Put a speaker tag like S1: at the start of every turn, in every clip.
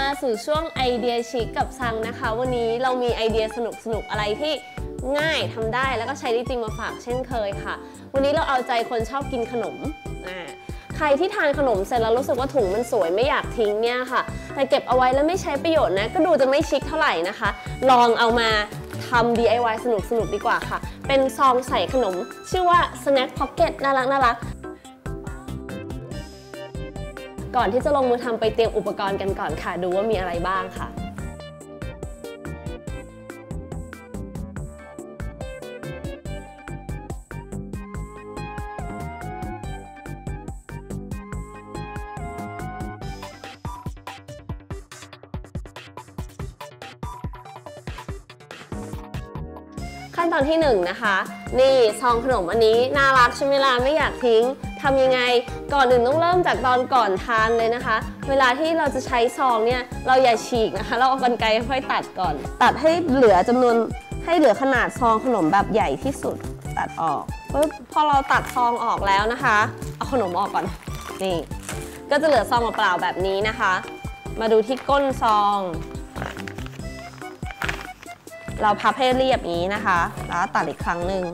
S1: มาสู่ช่วงไอเดียชิคกับซังนะคะ วันนี้เรามีไอเดียสนุกสนุกอะไรที่ง่ายทำได้แล้วก็ใช้ได้จริงมาฝากเช่นเคยค่ะ วันนี้เราเอาใจคนชอบกินขนมอ่าใครที่ทานขนมเสร็จแล้วรู้สึกว่าถุงมันสวยไม่อยากทิ้งเนี่ยค่ะ แต่เก็บเอาไว้แล้วไม่ใช้ประโยชน์นะ ก็ดูจะไม่ชิคเท่าไหร่นะคะ ลองเอามาทำ DIY สนุกสนุกดีกว่าค่ะ เป็นซองใส่ขนม ชื่อว่า Snack Pocket น่ารักน่ารัก ก่อนที่จะลงมือทำไปเตรียมอุปกรณ์กันก่อนค่ะ ดูว่ามีอะไรบ้างค่ะขั้นตอนที่1นงนะคะ นี่ซองขนมอันนี้น่ารักใช่ไหมล่ะไม่อยากทิ้ง ทำยังไงก่อนอื่นต้องเริ่มจากตอนก่อนทานเลยนะคะ เวลาที่เราจะใช้ซองเนี่ยเราอย่าฉีกนะคะ เราเอากรรไกรค่อยตัดก่อน ตัดให้เหลือจำนวนให้เหลือขนาดซองขนมแบบใหญ่ที่สุดตัดออกปุ๊บพอเราตัดซองออกแล้วนะคะ เอาขนมออกก่อนนี่ก็จะเหลือซองเปล่าแบบนี้นะคะ มาดูที่ก้นซอง เราพับให้เรียบงนี้นะคะ แล้วตัดอีกครั้งหนึ่ง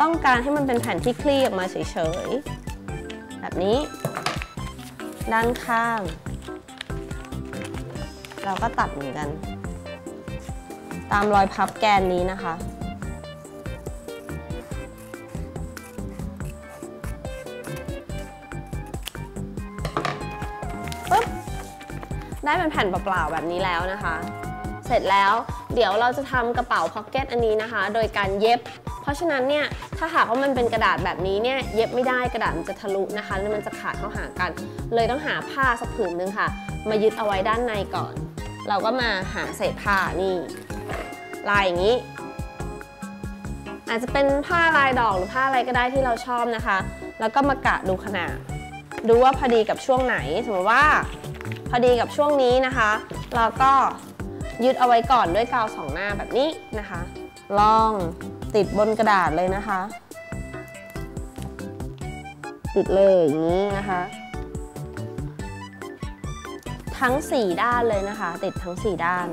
S1: ต้องการให้มันเป็นแผ่นที่คลี่ออกมาเฉยๆ แบบนี้ ด้านข้าง เราก็ตัดเหมือนกัน ตามรอยพับแกนนี้นะคะ ปึ๊บ ได้เป็นแผ่นเปล่าๆแบบนี้แล้วนะคะ เสร็จแล้วเดี๋ยวเราจะทำกระเป๋าพ็อกเก็ตอันนี้นะคะ โดยการเย็บ เพราะฉะนั้นเนี่ยถ้าหากว่ามันเป็นกระดาษแบบนี้เนี่ยเย็บไม่ได้กระดาษมันจะทะลุนะคะแล้วมันจะขาดเข้าหากัน เลยต้องหาผ้าสักผืนหนึงค่ะ มายึดเอาไว้ด้านในก่อน เราก็มาหาเศษผ้านี่ลายอย่างนี้ อาจจะเป็นผ้าลายดอกหรือผ้าอะไรก็ได้ที่เราชอบนะคะ แล้วก็มากะดูขนาดดูว่าพอดีกับช่วงไหนสมมติว่า พอดีกับช่วงนี้นะคะ เราก็ยึดเอาไว้ก่อนด้วยกาวสองหน้าแบบนี้นะคะ ลอง ติดบนกระดาษเลยนะคะ ติดเลยอย่างนี้นะคะ ทั้ง 4 ด้านเลยนะคะ ติดทั้ง 4 ด้าน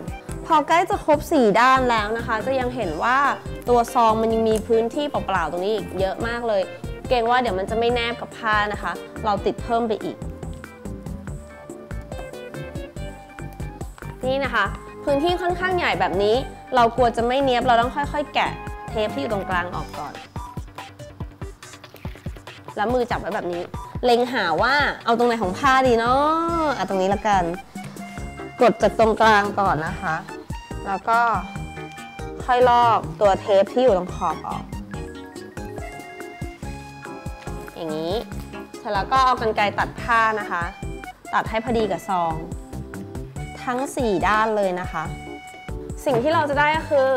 S1: พอใกล้จะครบ 4 ด้านแล้วนะคะ จะยังเห็นว่าตัวซองมันยังมีพื้นที่เปล่าๆตรงนี้อีกเยอะมากเลย เกรงว่าเดี๋ยวมันจะไม่แนบกับผ้านะคะ เราติดเพิ่มไปอีก นี่นะคะ พื้นที่ค่อนข้างใหญ่แบบนี้ เรากลัวจะไม่เนียบเราต้องค่อย ๆ แกะ เทปที่อยู่ตรงกลางออกก่อน แล้วมือจับไว้แบบนี้ เล็งหาว่าเอาตรงไหนของผ้าดีเนาะอะตรงนี้ละกัน กดจากตรงกลางก่อนนะคะ แล้วก็ค่อยลอกตัวเทปที่อยู่ตรงขอบออก อย่างนี้เสร็จแล้วก็เอากรรไกรตัดผ้านะคะ ตัดให้พอดีกับซอง ทั้ง 4 ด้านเลยนะคะ สิ่งที่เราจะได้ก็คือ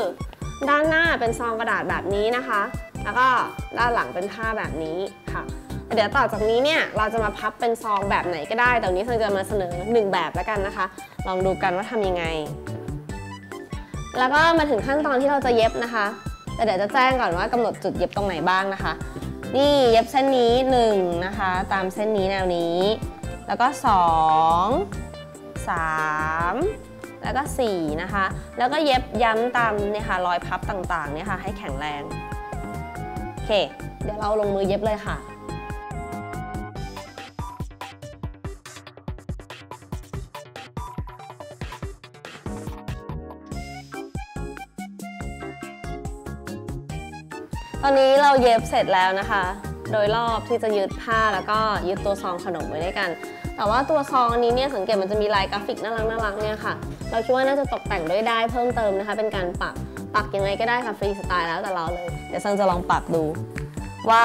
S1: ด้านหน้าเป็นซองกระดาษแบบนี้นะคะ แล้วก็ด้านหลังเป็นผ้าแบบนี้ค่ะ เดี๋ยวต่อจากนี้เนี่ยเราจะมาพับเป็นซองแบบไหนก็ได้ แต่วันนี้เราจะมาเสนอ 1 แบบแล้วกันนะคะ ลองดูกันว่าทำยังไง แล้วก็มาถึงขั้นตอนที่เราจะเย็บนะคะ แต่เดี๋ยวจะแจ้งก่อนว่ากำหนดจุดเย็บตรงไหนบ้างนะคะ นี่เย็บเส้นนี้1นะคะ ตามเส้นนี้แนวนี้ แล้วก็ 2 3 แล้วก็4นะคะ แล้วก็เย็บย้ำตามเนี่ยค่ะรอยพับต่างๆเนี่ยค่ะให้แข็งแรง โอเค เดี๋ยวเราลงมือเย็บเลยค่ะตอนนี้เราเย็บเสร็จแล้วนะคะ โดยรอบที่จะยึดผ้าแล้วก็ยึดตัวซองขนมไว้ด้วยกัน แต่ว่าตัวซองอันนี้เนี่ยสังเกตมันจะมีลายกราฟิกน่ารักน่ารักเนี่ยค่ะ เราคิดว่าน่าจะตกแต่งด้วยได้เพิ่มเติมนะคะ เป็นการปักปักยังไงก็ได้ค่ะฟรีสไตล์แล้วแต่เราเลย เดี๋ยวซังจะลองปักดู ว่า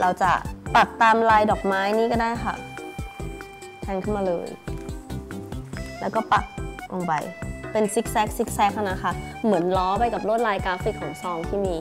S1: เราจะปักตามลายดอกไม้นี้ก็ได้ค่ะ แทงขึ้นมาเลย แล้วก็ปักลงไป เป็นซิกแซกซิกแซกนะคะ เหมือนล้อไปกับลวดลายกราฟิกของซองที่มี